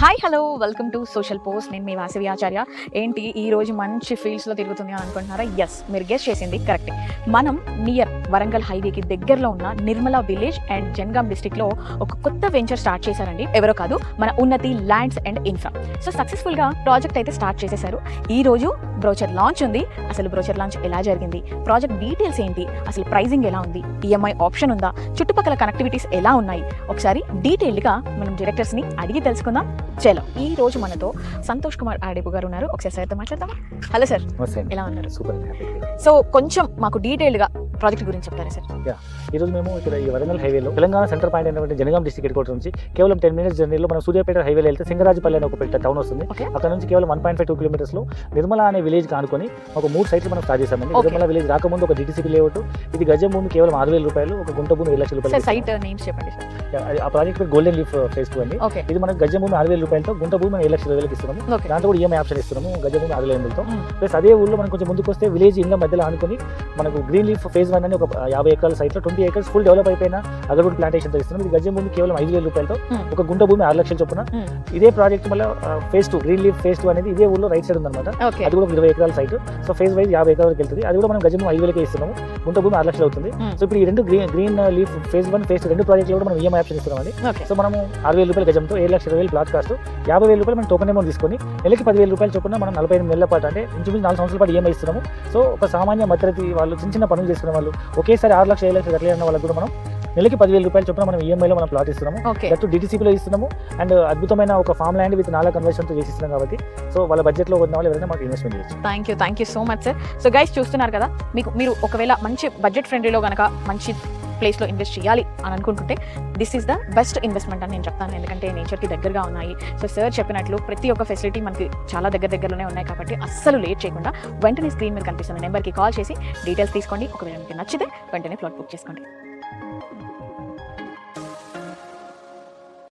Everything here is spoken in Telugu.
Hi hello welcome to social post నేను మీ వాసవి ఆచార్య. ఏంటి ఈ రోజు మంచి ఫీల్డ్స్లో తిరుగుతుంది అని అనుకుంటున్నారా? ఎస్ మీరు గెస్ట్ చేసింది కరెక్టే మనం నియర్ వరంగల్ హైవేకి దగ్గరలో ఉన్న నిర్మలా విలేజ్ అండ్ జన్గాం డిస్టిక్లో ఒక కొత్త వెంచర్ స్టార్ట్ చేశారండి. ఎవరో కాదు మన Unnathi lands and infra so సక్సెస్ఫుల్గా ప్రాజెక్ట్ అయితే స్టార్ట్ చేసేశారు. ఈ రోజు బ్రోచర్ లాంచ్ ఉంది. అసలు బ్రోచర్ లాంచ్ ఎలా జరిగింది? ప్రాజెక్ట్ డీటెయిల్స్ ఏంటి? అసలు ప్రైజింగ్ ఎలా ఉంది? ఈఎంఐ ఆప్షన్ ఉందా? చుట్టుపక్కల కనెక్టివిటీస్ ఎలా ఉన్నాయి? ఒకసారి డీటెయిల్డ్గా మనం డైరెక్టర్స్ని అడిగి తెలుసుకుందాం. చలో ఈ రోజు మనతో సంతోష్ కుమార్ ఆడేపు గారు ఉన్నారు. ఒకసారి సార్తో మాట్లాడతామా హలో సార్. ఎలా ఉన్నారు? సూపర్ సో కొంచెం మాకు డీటెయిల్డ్గా ప్రాజెక్ట్ గురించి చెప్తారా సార్? ఈ రోజు మేము ఇక్కడ ఈ వరంగల్ హైవేలో తెలంగాణ సెంటర్ పాయింట్ అయినటువంటి జనగాం డిస్ట్రిక్ట్ హెడ్ క్వార్టర్ నుంచి కేవలం టెన్ మినిట్స్ జర్నీలో మనం సూర్యాపేట హైవేలో వెళ్తే సింగరాజపల్లి అనే ఒక పెద్ద టౌన్ వస్తుంది. అక్కడ నుంచి కేవలం వన్ పాయింట్ ఫైవ్ టూ కిలోమీటర్స్లో నిర్మల అనే విలేజ్ ఆనుకొని ఒక మూడు సైట్లు మనం స్టార్ట్ చేసామండి. నిర్మల విలేజ్ రాకముందు ఒక డిటిసిపి లేఅవుట్ ఇది గజం భూమి కేవలం ఆరు వేల రూపాయలు ఒక గుంట భూమి ఏడు లక్షల రూపాయలు సైట్ నేమ్స్ చెప్పండి ఆ ప్రాజెక్ట్ పేరు గోల్డెన్ లీఫ్ ఫేస్ టూ అండి. ఇది మనకు గజం భూమి ఆరు వేల రూపాయలతో గుంట భూమి ఏడు లక్షల వేలకి ఇస్తున్నాము. దాంట్లో కూడా ఈఎంఐ ఆప్షన్ ఇస్తున్నాము గజం భూమి ఆరు వేల ఎనిమిదితో. ప్లస్ అదే ఊళ్ళో మనం కొంచెం ముందుకు వస్తే విలేజ్ ఇళ్ళ మధ్యలో ఆనుకొని మనకు గ్రీన్ లీఫ్ ఫేజ్ వన్ అని ఒక యాభై ఎకరాల సైట్లో ట్వంటీ ఏకర్స్ ఫుల్ డెవలప్ అయిపోయిన అగర్వుడ్ ప్లాంటేషన్తో ఇస్తున్నాం. ఇది గజం భూమి కేవలం ఐదు వేల రూపాయలతో Hmm. ఒక గుంట భూమి ఆరు లక్షల చొప్పున. Hmm. ఇదే ప్రాజెక్ట్ మళ్ళీ phase two green leaf phase two అనేది ఇదే ఊళ్ళో రైట్ సైడ్ ఉందన్నమాట. అది కూడా ఇరవై ఎకరాల సైట్ సో ఫేజ్ వైజ్ యాభై ఎకరాల వరకు వెళ్తుంది. అది కూడా మనం గజం ఐదు వేలకే ఇస్తున్నాము. గుంట భూమి ఆరు లక్షలు అవుతుంది. Hmm. సో ఇప్పుడు ఈ రెండు green green leaf phase one phase రెండు ప్రాజెక్టులు కూడా మనం ఈఎంఐ ఆప్షన్ ఇస్తున్నామండి ఓకే సో మనము ఆరు వేల రూపాయల గజంతో ఏడు లక్షల ఇరవై వేలు ప్లాట్ కాస్ట్ యాభై వేల రూపాయలు మనం టోకెన్ అమౌంట్ తీసుకొని నెలకి పదివేల రూపాయలు చొప్పున మనం నలభై ఎనిమిది నెలల పాటు అంటే ఇంచుమించు నాలుగు సంవత్సరాల పాటు ఈఎంఐ ఇస్తున్నాము. సో ఒక సామాన్య మధ్యతరగతి వాళ్ళు చిన్న చిన్న పనులు చేసుకునే వాళ్ళు ఒకేసారి ఆరు లక్షల ఏడు లక్షలు కట్టలేని వాళ్ళకి కూడా మనం నెలకి పదివేల రూపాయలు చొప్పున మనం ఈఎంఐలో మనం ప్లాట్ ఇస్తున్నాము. దట్టు డిటీసీపీలో ఇస్తున్నాము. అండ్ అద్భుతమైన ఒక ఫామ్ ల్యాండ్ విత్ నాలా కన్వర్షన్తో చేసి ఇస్తున్నాం కాబట్టి సో వాళ్ళ బడ్జెట్లో ఉన్న వాళ్ళు ఎవరైనా మాకు ఇన్వెస్ట్మెంట్ చేయొచ్చు. Thank you thank you so much sir so guys చూస్తున్నారు కదా మీకు మీరు ఒకవేళ మంచి బడ్జెట్ ఫ్రెండ్లీలో కనుక మంచి ప్లేస్లో ఇన్వెస్ట్ చేయాలి అని అనుకుంటుంటే this is the best investment అని నేను చెప్తాను. ఎందుకంటే నేచర్కి దగ్గరగా ఉన్నాయి. సో సార్ చెప్పినట్లు ప్రతి ఒక్క ఫెసిలిటీ మనకి చాలా దగ్గర దగ్గరలోనే ఉన్నాయి కాబట్టి అస్సలు లేట్ చేయకుండా వెంటనే స్క్రీన్ మీద కనిపిస్తున్న నెంబర్కి కాల్ చేసి డీటెయిల్స్ తీసుకోండి. ఒకవేళ మీకు నచ్చితే వెంటనే ప్లాట్ బుక్ చేసుకోండి. Thank you.